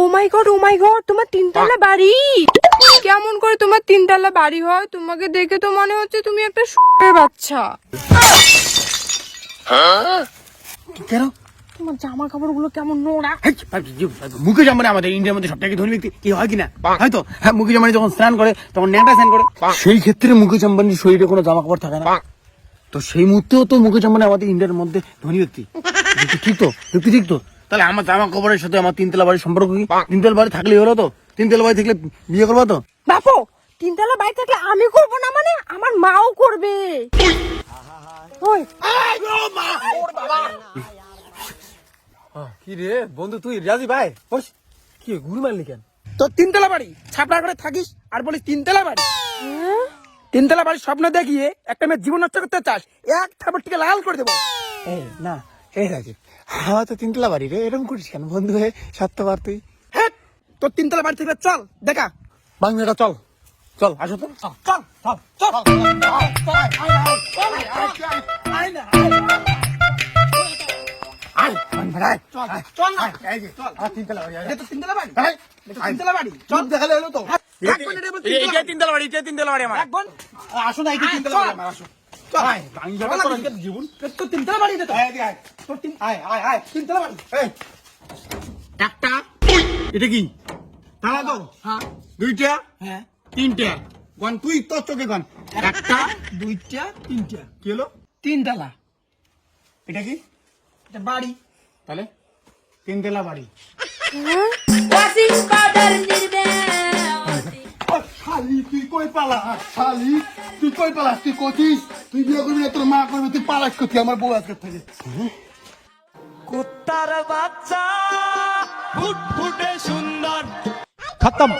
ও মাই god ও মাই god তোমার তিনতলা বাড়ি? কেমন করে তোমার তিনতলা বাড়ি হয়? তোমাকে দেখে তো মনে হচ্ছে তুমি একটা শুয়ের বাচ্চা। কেন তোমার জামা কাপড়গুলো কেমন নোংরা মুকেশ আম্বানি আমাদের ইন্ডিয়ার মধ্যে সব থেকে ধনী ব্যক্তি কি হয় কিনা? হয়তো হ্যাঁ মুকেশ আম্বানি যখন স্নান করে তখন ন্যাংটা স্নান করে। সেই ক্ষেত্রে মুকেশ আম্বানির শরীরে কোনো জামা কাপড় থাকে না। তো সেই মুহূর্তেও তো মুকেশ আম্বানি আমাদের ইন্ডিয়ার মধ্যে ধনী ব্যক্তি। ঠিক তো ঠিক তো তাহলে আমার জামা কাপড়ের সাথে আমার তিনতলা বাড়ির সম্পর্ক কি? তিনতলা বাড়ি থাকলেই হলো তো? তিনতলা বাড়ি থাকলে বিয়ে করব তো? বাপু তিনতলা বাড়ি থাকলে আমি করব না মানে? আমার মাও করবে। কি রে? বন্ধু তুই রাজি ভাই? বস। কি ঘুরে মারলি কেন? তো তিনতলা বাড়ি। ছাপড়া করে থাকিস আর বলিস তিনতলা বাড়ি। তিনতলা বাড়ির স্বপ্ন দেখিয়ে একটা মেয়ে জীবন নষ্ট করতে চাস এক থাপড় থেকে লাল করে দেবো। না এই রাজি আমার তো তিনতলা বাড়ি রে এরকম করিস কেন? বন্ধু হয়ে সত্যবার তুই। হ্যাঁ তোর তিনতলা বাড়ি থেকে চল দেখা। বাংলাটা চল চল আসো তো। চল চল চল আসো না। এটা তিনতলা বাড়ি? আমার আসো। জীবন। তোর তিনতলা বাড়ি তোর তিন আয় আয় আয় তিনতলা বাড়ি। একটা। এটা কি? তালা তো হ্যাঁ। দুইটা? হ্যাঁ। তিনটা। গন তুই তোর চোখে গন। একটা দুইটা তিনটা। কি হলো? তিনতলা এটা কি? এটা বাড়ি। তাহলে? তিনতলা বাড়ি। পালা শালি তুই কই পালাস তুই তুই বিয়ে করবি না তোর মা করবি তুই পালাস আমার বউ আজকে থেকে। কুত্তার বাচ্চা ফুটফুটে সুন্দর। খতম।